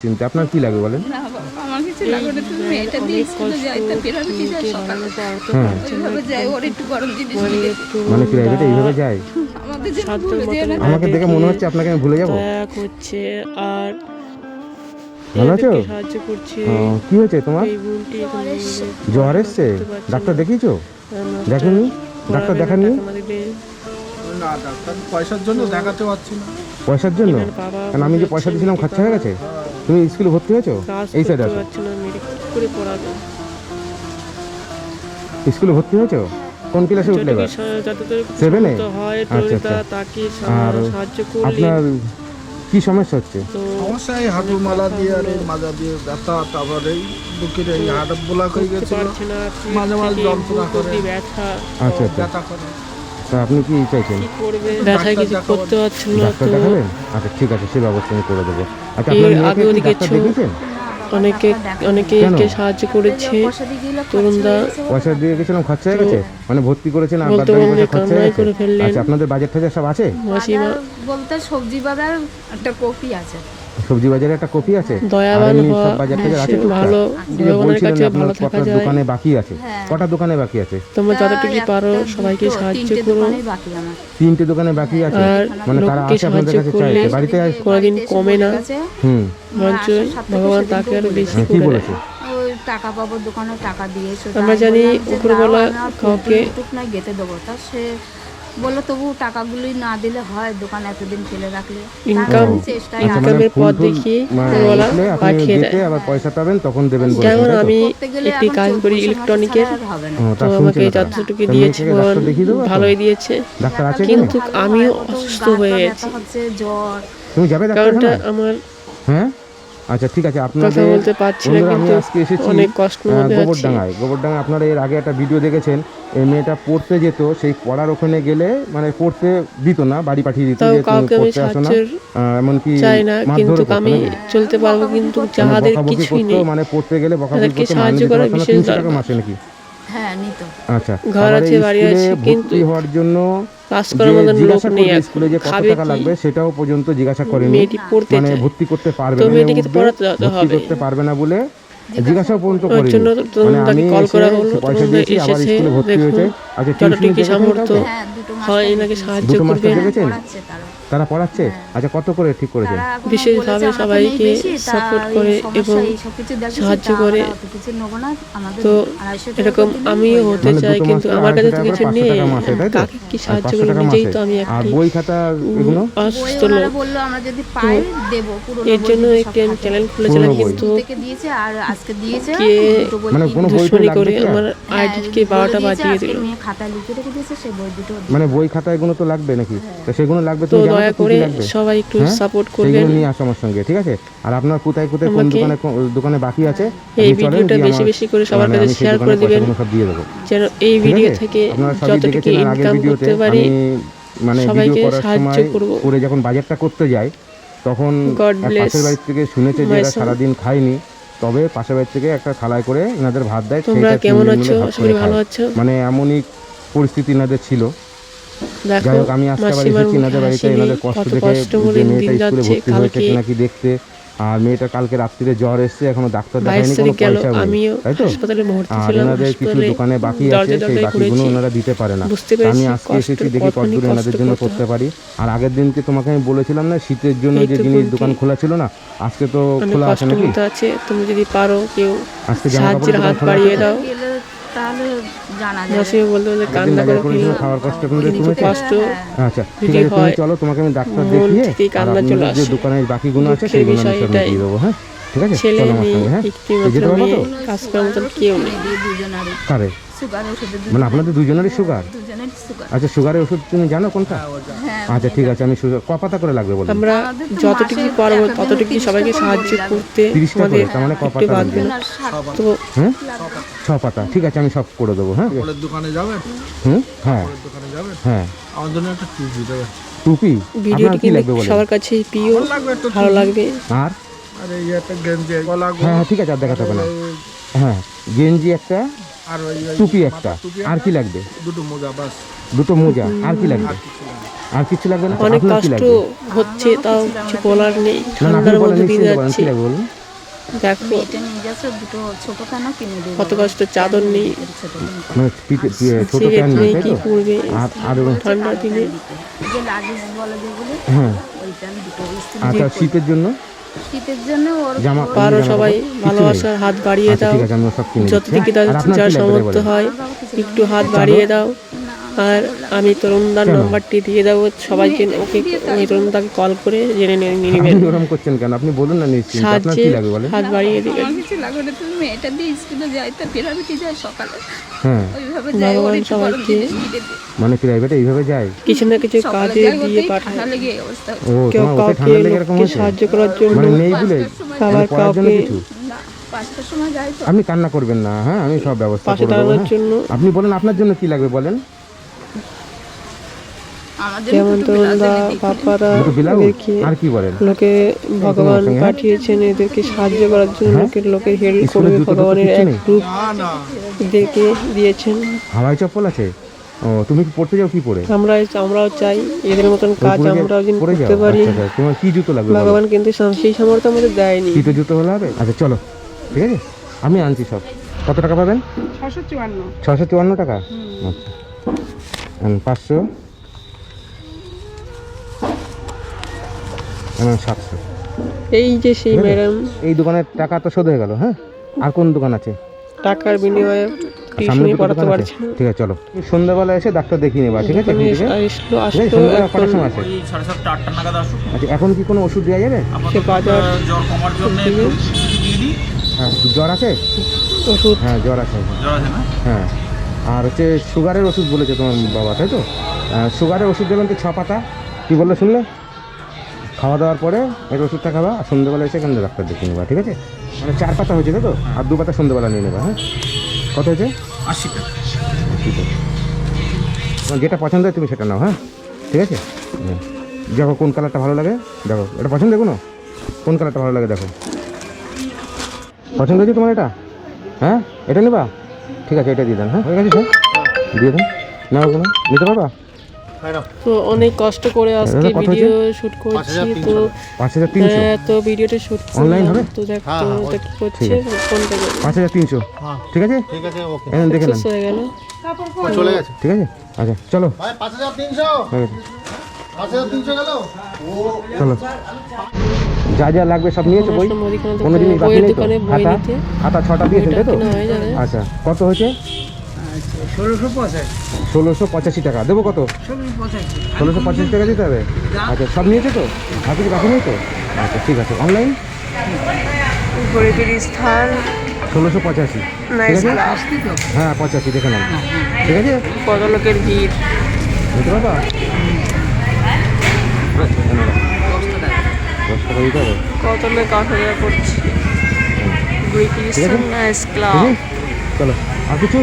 চিন্তা। আপনার কি লাগবে বলেন? না বাবা আমার কিছু লাগবে না তুমি মেয়েটা দিয়ে স্কুলে যাইতে বেরোনো কি যায় সকালে? হ্যাঁ। ওইভাবে যাই ওর একটু গরম জিনিস মানে প্রাইভেটে এইভাবে যায়? আমাকে দেখে মনে হচ্ছে আপনাকে আমি ভুলে যাব। করছে আর ভালো আছো? সাহায্য করছে। কি হয়েছে তোমার? জ্বর এসছে। ডাক্তার দেখিয়েছো? দেখেনি? ডাক্তার দেখাননি? না ডাক্তার পয়সার জন্য দেখাতে পারছি না। পয়সার জন্য? কারণ আমি যে পয়সা দিয়েছিলাম খরচা হয়ে গেছে? তুমি স্কুলে ভর্তি হয়েছো? এই সাইডে আসো। করে পড়াবে। স্কুলে ভর্তি হয়েছো? কোন ক্লাসে উঠলে এবার? সেভেনে? আচ্ছা, আচ্ছা। আর আপনার কি সমস্যা হচ্ছে? তো সমস্যা এই হাঁটু মালা দিয়ে আর এই মাজা দিয়ে ব্যথা তারপর এই বুকের এই হাঁটা ব্লক হয়ে গেছিল। মাঝে মাঝে যন্ত্রণা করে। ব্যথা। আচ্ছা আচ্ছা। ব্যথা করে। তা আপনি কি চাইছেন? কিছু করতে পারছে না ডাক্তার তো। দেখাবেন? আচ্ছা ঠিক আছে সে ব্যবস্থা আমি করে দেবো। আচ্ছা এর আপনার মেয়েকে আগেও কি দেখেছ? ডাক্তার দেখিয়েছেন? অনেকে অনেকে কেন? একে সাহায্য করেছে তরুণদা পয়সা দিয়ে গেছিলাম খরচা হয়ে গেছে? মানে ভর্তি করেছেন আর বলতে বাদবাকি বলতে পয়সা খরচা হয়ে কান্নাই গেছে? করে ফেললেন। আচ্ছা আপনাদের বাজেট টাজেট সব আছে? মাসিমা বলতে সবজি বাজার একটা কপি আছে। সবজি বাজারে একটা কপি আছে। দয়াবান সব বাজার টাজার আছে ভালো ভগবানের কাছে ভালো থাকা যায়। দোকানে বাকি আছে? হ্যাঁ। কটা দোকানে বাকি আছে? তোমরা যতটুকু পারো সবাইকে সাহায্য করো। তিনটে দোকানে বাকি আছে? আর মানে তারা আপনাদের কাছে চাইছে বাড়িতে কোনোদিন কমে না। হুম। বরঞ্চ ভগবান তাকে আরও বেশি হ্যাঁ, কি বলেছে? টাকা পাবো দোকানে টাকা দিয়েছ। আমরা জানি আর কাউকে- টুকটুক নাই গেতে দেবো। তা সে বলল তবু টাকাগুলোই না দিলে হয় দোকান এতদিন ফেলে রাখলে। ইনকাম আচ্ছা, আছি। মানে ইনকামের ফুল পথ দেখিয়ে মানে পাঠিয়ে দেয় আবার পয়সা পাবেন তখন দেবেন যেমন আমি একটি কাজ করি ইলেকট্রনিকের তা আমাকে? যতটুকু দিয়েছে? ভালোই দিয়েছে। কিন্তু? আমিও অসুস্থ হয়ে গেছি। জ্বর। কারণটা আমার হ্যাঁ আচ্ছা ঠিক আছে আপনাদের বলতে পারছি না কিন্তু আজকে এসেছি অনেক কষ্ট গোবরডাঙ্গায়। গোবরডাঙ্গা আপনারা এর আগে একটা ভিডিও দেখেছেন এই মেয়েটা পড়তে যেত সেই পড়ার ওখানে গেলে মানে পড়তে দিত না বাড়ি পাঠিয়ে দিত যে তুমি কাউকে পড়তে আসো না। এমন কি এমনকি চাই না কিন্তু আমি চলতে পারব কিন্তু মানে যাহাদের কিছুই নেই। মানে পড়তে গেলে বকাবকি করতে মানে সাহায্য মাইনে দিতে করা পারতো না, বিশেষ 300 টাকা। মাসে নাকি? হ্যাঁ নিত। আচ্ছা ঘর আছে, বাড়ি আছে, কিন্তু হওয়ার জন্য পাস করার মতন লোক নেই স্কুলে যে কত টাকা লাগবে সেটাও পর্যন্ত জিজ্ঞাসা করেনি। মানে ভর্তি করতে পারবে না মেয়েটিকে পড়াতে হবে। করতে পারবে না বলে জিজ্ঞাসা পর্যন্ত করিনি। মানে আমি কল করা হলো, পয়সা দিয়েছি আবার স্কুলে ভর্তি হয়েছে। আচ্ছা সামর্থ্য? হ্যাঁ দুটো মাস হয় করে সাহায্য দেখেছেন তারা পড়াচ্ছে? আচ্ছা কত করে ঠিক এখনও বিশেষভাবে সবাইকে এই করে এবং সাহায্য করে। তো এরকম আমিও হতে চাই কিন্তু আমার কাছে তো কিছু নেই? কাকে কি সাহায্য করে নিজেই তো আমি আর একটি বই খাতা এগুলো? অসুস্থ লোক। আমরা যদি পাই, দেবো, পুরোনো এর জন্য একটি আমি। চ্যানেল খুলেছিলাম। কিন্তু থেকে দিয়েছে আর আজকে দিয়েছে কে দুটো বই মানে কোনো। বই দুশ্মনী করে আমার হ্যাঁ, আইডিকে বারোটা বাজিয়ে দিল। মেয়ে খাতা লিখে রেখে দিয়েছে সেই বই দুটো মানে বই খাতা এগুলো তো লাগবে নাকি? তো সেগুলো লাগবে তো দয়া করে সবাই একটু হ্যাঁ? সাপোর্ট করবেন। নিয়ে আসো আমার সঙ্গে ঠিক আছে? আর আপনার কোথায় কোথায় কোন দোকানে দোকানে বাকি আছে এই ভিডিওটা বেশি বেশি করে সবার মানে কাছে শেয়ার করে দিবেন। যেন এই ভিডিও থেকে যতটুকু ইনকাম করতে পারি মানে সবাইকে সাহায্য করব। করে যখন বাজারটা করতে যাই তখন পাশের বাড়ি থেকে শুনেছে যে এরা সারাদিন খায়নি তবে পাশের বাড়ি থেকে একটা থালায় করে এনাদের ভাত দেয় তোমরা কেমন আছো? ভালো আছো। মানে এমনই পরিস্থিতি এনাদের ছিল। দেখো আমি আজকে আবার এসেছি এনাদের বাড়িতে এনাদের কষ্ট দেখে মেয়েটা স্কুলে ভর্তি হয়েছে নাকি দেখতে। আর মেয়েটা কালকে রাত্রিরে জ্বর এসছে এখনও ডাক্তার দেখায়নি কোনো পয়সা নেই তাই তো? আর এনাদের কিছু দোকানে বাকি আছে সেই বাকিগুলো ওনারা দিতে পারে না। আমি আজকে এসেছি দেখি কতদূর এনাদের জন্য করতে পারি। আর আগের দিনকে তোমাকে আমি বলেছিলাম না শীতের জন্য যে জিনিস দোকান খোলা ছিল না আজকে তো খোলা আছে নাকি? আছে তুমি যদি পারো কেউ আজকে সাহায্যের হাত বাড়িয়ে দাও। তাহলে জানা যাবে। মাসিমা বলতে বলতে কান্না করে করেছিল খাওয়ার কষ্ট কমেছে কষ্ট আচ্ছা ঠিক আছে তুমি চলো তোমাকে আমি ডাক্তার দেখিয়ে কান্না চলে আসে। দোকানের বাকিগুলো আছে সেই সেগুলো আমি বিষয়। দিয়ে দেবো হ্যাঁ? ঠিক আছে? ছেলে চলো আমার নেই সঙ্গে হ্যাঁ? তো পারব তো কেউ নেই। কারে? মানে আপনাদের দুজনেরই সুগার আচ্ছা সুগারের ওষুধ তুমি জানো কোনটা? হ্যাঁ আচ্ছা ঠিক আছে আমি সুগার ক পাতা করে লাগবে বলো আমরা যতটুকু পারব ততটুকু সবাইকে সাহায্য করতে আমাদের তার মানে ক পাতা লাগবে? তো হ্যাঁ ছ পাতা। ঠিক আছে আমি সব করে দেবো হ্যাঁ? দোকানে যাবেন? হুম? হ্যাঁ। দোকানে যাবেন? হ্যাঁ। আমার জন্য একটা টুপি দেবেন টুপি? ভিডিওটি কি লাগবে সবার কাছে প্রিয় ভালো লাগবে। আর? আর এই একটা গেঞ্জি গলা হ্যাঁ হ্যাঁ ঠিক আছে আর দেখাতে হবে না। হ্যাঁ গেঞ্জি একটা আর ওই টুপি একটা। আর কি লাগবে? দুটো মোজা বাস। দুটো মোজা আর কি লাগবে? আর কিছু লাগবে। না? অনেক কষ্ট হচ্ছে তাও কিছু বলার নেই। ঠান্ডার মধ্যে দিয়ে যাচ্ছি। দেখো। মেয়েটা নিয়ে যাচ্ছে দুটো ছোট কিনে দেবো। কত কষ্ট চাদর নেই। মানে সিগারেট নেই তাই কি তো? পরবে? আর আর ঠান্ডার দিনে। যে লাগেজ বলে যেগুলো হ্যাঁ। ওইটা দুটো স্ত্রী আচ্ছা শীতের জন্য? শীতের জন্য ওর পারো সবাই? ভালোবাসার হাত বাড়িয়ে আচ্ছা দাও যত দিকে? যার কি সামর্থ্য হয় একটু হাত বাড়িয়ে দাও আর আমি তরুণদার নাম্বারটি দিয়ে দেবো সবাইকে ওকে ওই তরুণদাকে কল করে জেনে নিয়ে নেবেন। আপনি ওরকম করছেন কেন? আপনি বলুন না নিশ্চিন্ত। আপনার কি লাগবে বলেন? হাত বাড়িয়ে দিবেন। কিছু লাগবে না তুমি মেয়েটা দিয়ে স্কুলে যাই তো পিরামিডে যায় সকালে? হ্যাঁ। ওইভাবে যাই ওর একটু বড় সবাইকে। মানে প্রাইভেটে এইভাবে যায়? কিছু না কিছু কাজে দিয়ে পাঠায়। ঠান্ডা লেগে এই অবস্থা। ও কেউ তোমার ওকে কাউকে ঠান্ডা লেগে এরকম লোককে সাহায্য করার জন্য মানে নেই বলে? সময় আবার কাউকে আপনি কান্না করবেন না হ্যাঁ? আমি সব ব্যবস্থা পাশে করে দেবো হ্যাঁ? জন্য আপনি বলেন আপনার জন্য কি লাগবে বলেন? যেমন দিক। পাপারা এদেরকে আর কি বলেন? লোকে ভগবান হ্যাঁ? পাঠিয়েছেন এদেরকে সাহায্য করার জন্য লোকের লোকের হেল্প করবে ভগবানের এক নেই? রূপ না না। এদেরকে দিয়েছেন। হাওয়াই চপ্পল আছে? ও তুমি কি পড়তে যাও কি পরে? আমরা আমরাও চাই এদের মতন কাজ আমরাও যেন করতে পারি। আচ্ছা, আচ্ছা, তোমার কি জুতো লাগবে ভগবান কিন্তু সেই সামর্থ্য আমাদের দেয়নি। কিটো জুতো হলে হবে? আচ্ছা চলো। ঠিক আছে? আমি আনছি সব। কত টাকা পাবেন? ছশো চুয়ান্ন। ছশো চুয়ান্ন টাকা? আচ্ছা। পাঁচশো? সাতশো। এই যে সেই ম্যাডাম। এই দোকানের টাকা তো শোধ হয়ে গেল হ্যাঁ? আর কোন দোকান আছে? টাকার বিনিময়ে সামনে টিউশনি পড়াতে পারছি ঠিক আছে চলো। সন্ধ্যাবেলা এসে ডাক্তার দেখিয়ে নেবা ঠিক আছে আচ্ছা এখন কি কোনো ওষুধ দেওয়া যাবে? জ্বর কমার জন্য হ্যাঁ জ্বর আছে? ওষুধ। হ্যাঁ জ্বর আছে। জ্বর আছে না? হ্যাঁ। আর হচ্ছে সুগারের ওষুধ বলেছে তোমার বাবা তাই তো? সুগারের ওষুধ দেবেন তো ছ পাতা। কী বলল শুনলে? খাওয়া দাওয়ার পরে এর ওষুধটা খাবা আর সন্ধ্যেবেলা এসে এখানে ডাক্তার দেখিয়ে নেবা ঠিক আছে? মানে চার পাতা হয়েছে তাই তো? আর দু পাতা সন্ধ্যেবেলা নিয়ে নেবা হ্যাঁ? কত হয়েছে? আশি টাকা। ঠিক আছে তোমার যেটা পছন্দ হয় তুমি সেটা নাও হ্যাঁ? ঠিক আছে? দেখো কোন কালারটা ভালো লাগে দেখো। এটা পছন্দ কোনো? কোন কালারটা ভালো লাগে দেখো। পছন্দ হয়েছে তোমার এটা? হ্যাঁ? এটা নেবা? ঠিক আছে এটা দিয়ে দেন হ্যাঁ? হয়ে গেছে স্যার দিয়ে দেন। নাও কোনো? নিতে পারবা? তো অনেক কষ্ট করে আজকে কত ভিডিও শুট করছি তো পাঁচ হাজার তিনশো? হ্যাঁ, তো ভিডিওটা শুট Online হবে? তো দেখ তো এটা কি করছে? ফোনটা করে। পাঁচ হাজার তিনশো। ঠিক আছে? ঠিক আছে ওকে। এই নেন, দেখে নেন। হয়ে গেল। চলে গেছে। ঠিক আছে? আচ্ছা চলো। ভাই পাঁচ হাজার তিনশো। হয়ে গেছে। পাঁচ হাজার তিনশো গেল? চলো। যা যা লাগবে সব নিয়েছো বই। কোনো জিনিস বাকি নেই তো। খাতা? খাতা ছটা দিয়েছেন তাই তো? হয়ে যাবে। আচ্ছা কত হয়েছে? ষোলোশো পঁচাশি। টাকা। দেবো কত? ষোলোশো পঁচাশি। টাকা দিতে হবে? আচ্ছা সব নিয়েছে তো? আর কিছু বাকি নেই তো? আচ্ছা ঠিক আছে। অনলাইন? গরিবের স্থান। ষোলোশো পঁচাশি। হ্যাঁ পঁচাশি দেখে নেন ঠিক আছে? কত লোকের ভিড়। নিতে পারবা? দশ টাকা দিতে হবে কত লোক করছে ঠিক ক্লাব আছে? চলো আর কিছু?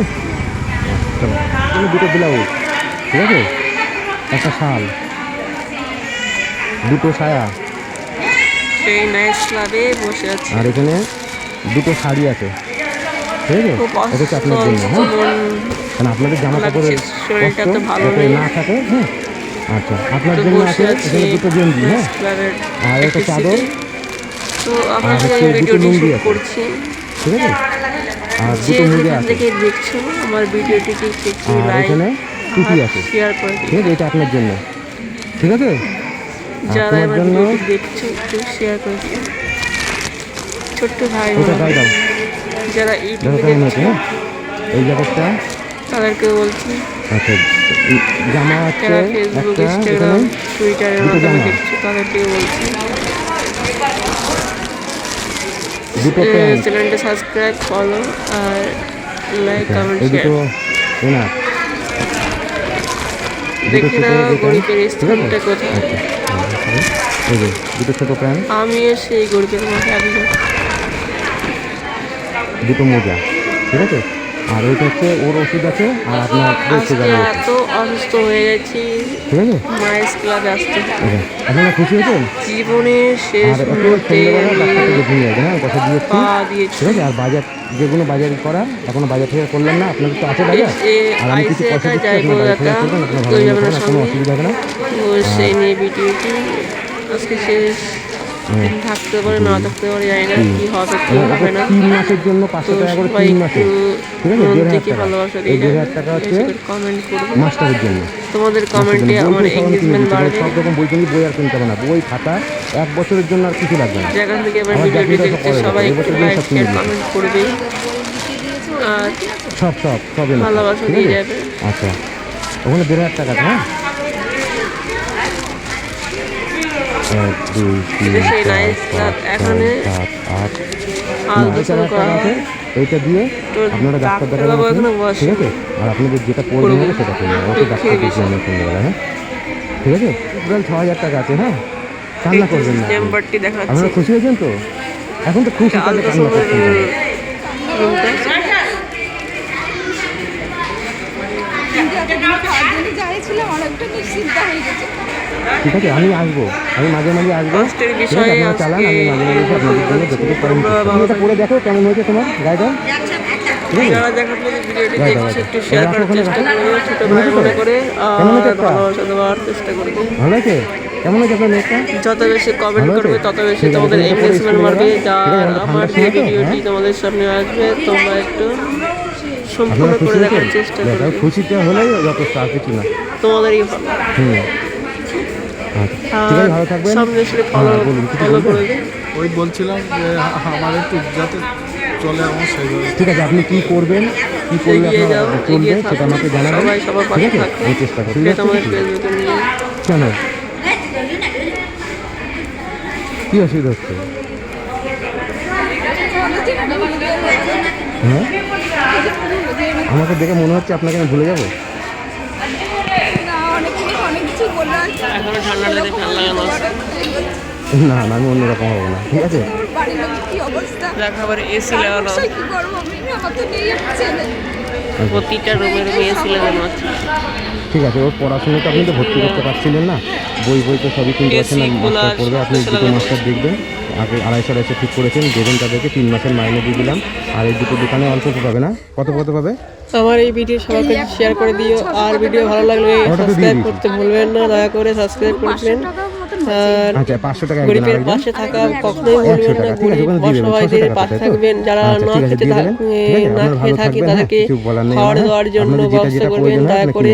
দুটো ব্লাউজ ঠিক আছে? একটা শাল দুটো সায়া। সেই ক্লাবে বসে আছে। আর এখানে দুটো শাড়ি আছে ঠিক আছে? এটা হচ্ছে আপনার জন্য হ্যাঁ? মন কারণ আপনাদের জামা কাপড়ের যাতে না থাকে হ্যাঁ? আচ্ছা আপনার জন্য আছে এখানে দুটো গেঞ্জি হ্যাঁ? আর একটা চাদর আর হচ্ছে দুটো লুঙ্গি আছে। ঠিক আছে? আর দুটো যেখান আছে। দেখছ আমার ভিডিওটিকে আর এখানে টুপি আছে? শেয়ার করে ঠিক আছে এটা আপনার জন্য। ঠিক আছে? যারা আমার ভিডিওটি দেখছ একটু শেয়ার করে দিও। ছোট্ট ভাই যারা ইউটিউবে দেখছ এই জ্যাকেটটা তাদেরকে বলছি। আচ্ছা জামা আছে একটা জামা। দেখছ তাদেরকে বলছি। দুটো প্যান্ট। চ্যানেলটা সাবস্ক্রাইব ফলো আর লাইক কমেন্ট শেয়ার দেখি না গরিবের স্থানটা কোথায়? আচ্ছা এই যে দুটো ছোটো প্যান্ট। আমিও সেই গরিবের আগে দুটো মোজা। ঠিক আছে? আর ওইটা হচ্ছে ওর ওষুধ আছে আর আপনার এত অসুস্থ হয়ে গেছি। ঠিক আছে? মায়ের ক্লাবে আসতে আপনারা খুশি হয়েছেন শেষ মুহূর্তে নিয়ে হ্যাঁ? কথা দিয়েছি। ঠিক আছে? আর বাজার যেগুলো বাজার করা এখনও বাজার থেকে করলেন না আপনাদের তো আছে বাজার। আর আমি কিছু আইসে পয়সা দিচ্ছি আপনার বাড়ি থেকে করবেন আপনার ভালো কোনো অসুবিধা হবে না। সেই নিয়ে ভিডিওটি। আজকে শেষ। থাকতে পারে না থাকতে পারে জানি না কি হবে কি হবে না। তিন মাসের জন্য পাঁচশো টাকা করে সবাই তিন মাসে। ঠিক আছে? দেড় হাজার টাকা। এই দেড় হাজার টাকা হচ্ছে কমেন্ট মাস্টারের জন্য। তোমাদের কমেন্টে। আমার সবাই এঙ্গেজমেন্ট বাড়বে। সব রকম বই বই আর কিনতে হবে না। বই খাতা এক বছরের জন্য আর কিছু লাগবে না। যেখান থেকে ভিডিওটি সব সবাই একটু লাইক শেয়ার কমেন্ট করবে। আর সব সব সব ভালোবাসা দিয়ে যাবে। আচ্ছা। ওখানে দেড় হাজার টাকা হ্যাঁ? এক দুই তিন চার এখানে আট। আজ না, এটা গোসল একটা করা আছে এইটা দিয়ে আপনারা ডাক্তার দেখাবেন ঠিক আছে? আর আপনাদের যেটা প্রয়োজন হবে সেটা করবেন। ওকে ডাক্তার দেখিয়ে আনবেন সন্ধ্যাবেলা হ্যাঁ? ঠিক আছে? টোটাল ছ হাজার টাকা আছে হ্যাঁ? কান্না করবেন না। আপনারা খুশি হয়েছেন তো? এখন তো খুশি তাহলে কান্না করছেন কেন? অনেকটা নিশ্চিন্তা হয়ে গেছে। ঠিক আছে? আমি আসব। আমি মাঝে মাঝে আসব। আপনারা চালান আমি মাঝে মাঝে এসে আপনাদের জন্য যতটুকু পারেন তুমি এটা করে দেখো কেমন হয়েছে তোমার গাড়িটা। আছে? কেমন আপনার যত বেশি কমেন্ট করবে তত বেশি তোমাদের আমার ভিডিওটি হ্যাঁ? তোমাদের সামনে আসবে তোমরা একটু সম্পূর্ণ করে দেখার চেষ্টা দেখ, করবে। খুশিটা হলেই যথেষ্ট আর কিছু না। তোমাদেরই ভালো। হুম। থাকবেন। সামনে এসে ফলো হ্যাঁ, বলুন, ফলো বলবেন? ওই বলছিলাম যে আ- আমার একটু যাতে চলে আমার সেইভাবে। ঠিক আছে আপনি কি করবেন? কি করলে আপনার চলবে সেটা আমাকে জানাবেন। ঠিক আছে। আমি চেষ্টা নিয়ে কেন? কি অসুবিধা হচ্ছে? হ্যাঁ? আমাকে দেখে মনে হচ্ছে আপনাকে আমি ভুলে যাব না অনেকে অনেক কিছু বলল এখনও ঠান্ডা লেগে ফ্যান লাগানো না না আমি অন্যরকম হব না ঠিক আছে? দেখো আবার এসি লাগানো প্রতিটা রুমে রুমে এসি লাগানো ঠিক আছে ওর পড়াশোনা তো আপনি তো ভর্তি করতে পারছিলেন না। বই বই তো সবই কিনতে পারছেন না মাস্টার পড়বে আপনি দুটো মাস্টার দেখবেন। আগে আড়াইশো আড়াইশো ঠিক করেছেন দেবেন তাদেরকে তিন মাসের মাইনে দিয়ে দিলাম আর এই দুটো দোকানে অল্প পাবে না? কত কত পাবে? আমার এই ভিডিও সবাইকে শেয়ার করে দিও আর ভিডিও ভালো লাগলে সাবস্ক্রাইব করতে ভুলবেন না দয়া করে সাবস্ক্রাইব করবেন আর আচ্ছা গরিবের পাশে থাকা কখনোই ভুলবেন না গরিব অসহায়দের পাশে থাকবেন যারা আচ্ছা, না খেতে আছে, না খেয়ে থাকি তাদেরকে খাওয়ার হ্যাঁ? দেওয়ার জন্য ব্যবস্থা করবেন দয়া করে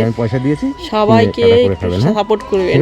সবাইকে খাবেন, হ্যাঁ? সাপোর্ট করবেন।